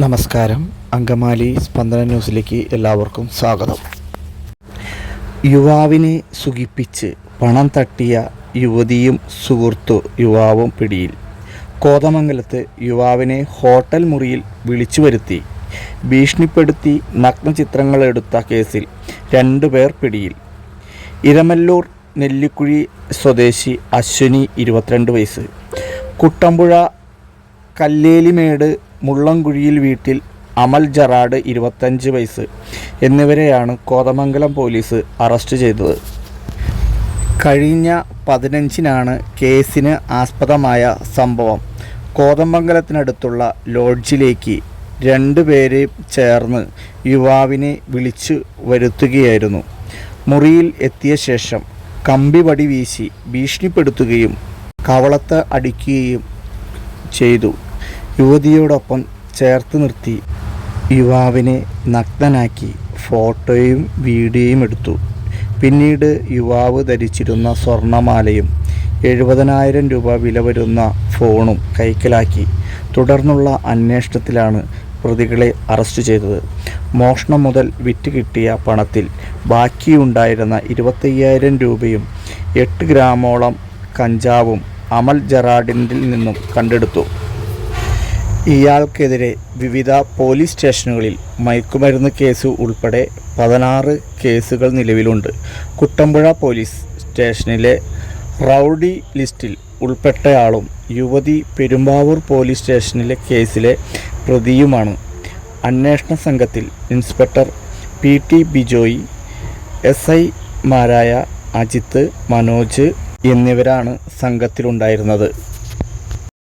നമസ്കാരം. അങ്കമാലി സ്പന്ദന ന്യൂസിലേക്ക് എല്ലാവർക്കും സ്വാഗതം. യുവാവിനെ സുഖിപ്പിച്ച് പണം തട്ടിയ യുവതിയും സുഹൃത്തു യുവാവും പിടിയിൽ. കോതമംഗലത്ത് യുവാവിനെ ഹോട്ടൽ മുറിയിൽ വിളിച്ചു വരുത്തി. ഭീഷണിപ്പെടുത്തി നഗ്നചിത്രങ്ങൾ എടുത്ത കേസിൽ രണ്ടുപേർ പിടിയിൽ. ഇരമല്ലൂർ നെല്ലിക്കുഴി സ്വദേശി അശ്വിനി ഇരുപത്തിരണ്ട് വയസ്സ്. കുട്ടമ്പുഴ കല്ലേലിമേട് മുള്ളംകുഴിയിൽ വീട്ടിൽ അമൽ ജറാഡ് ഇരുപത്തഞ്ച് വയസ്സ് എന്നിവരെയാണ് കോതമംഗലം പോലീസ് അറസ്റ്റ് ചെയ്തത്. കഴിഞ്ഞ പതിനഞ്ചിനാണ് കേസിന് ആസ്പദമായ സംഭവം. കോതമംഗലത്തിനടുത്തുള്ള ലോഡ്ജിലേക്ക് രണ്ടുപേരെ ചേർന്ന് യുവാവിനെ വിളിച്ചു വരുത്തുകയായിരുന്നു. മുറിയിൽ എത്തിയ ശേഷം കമ്പിവടി വീശി ഭീഷണിപ്പെടുത്തുകയും കവളത്ത് അടിക്കുകയും ചെയ്തു. യുവതിയോടൊപ്പം ചേർത്ത് നിർത്തി. യുവാവിനെ നഗ്നനാക്കി ഫോട്ടോയും വീഡിയോയും എടുത്തു. പിന്നീട് യുവാവ് ധരിച്ചിരുന്ന സ്വർണമാലയും എഴുപതിനായിരം രൂപ വില വരുന്ന ഫോണും കൈക്കലാക്കി. തുടർന്നുള്ള അന്വേഷണത്തിലാണ് പ്രതികളെ അറസ്റ്റ് ചെയ്തത്. മോഷണം മുതൽ വിറ്റ് കിട്ടിയ പണത്തിൽ ബാക്കിയുണ്ടായിരുന്ന ഇരുപത്തയ്യായിരം രൂപയും എട്ട് ഗ്രാമോളം കഞ്ചാവും അമൽ ജറാഡിന്റെ നിന്നും കണ്ടെടുത്തു. ഇയാൾക്കെതിരെ വിവിധ പോലീസ് സ്റ്റേഷനുകളിൽ മയക്കുമരുന്ന് കേസ് ഉൾപ്പെടെ പതിനാറ് കേസുകൾ നിലവിലുണ്ട്. കുട്ടമ്പുഴ പോലീസ് സ്റ്റേഷനിലെ റൗഡി ലിസ്റ്റിൽ ഉൾപ്പെട്ടയാളും യുവതി പെരുമ്പാവൂർ പോലീസ് സ്റ്റേഷനിലെ കേസിലെ പ്രതിയുമാണ്. അന്വേഷണ സംഘത്തിൽ inspector P T Bijoy S ഐമാരായ അജിത്ത് മനോജ് എന്നിവരാണ് സംഘത്തിലുണ്ടായിരുന്നത്.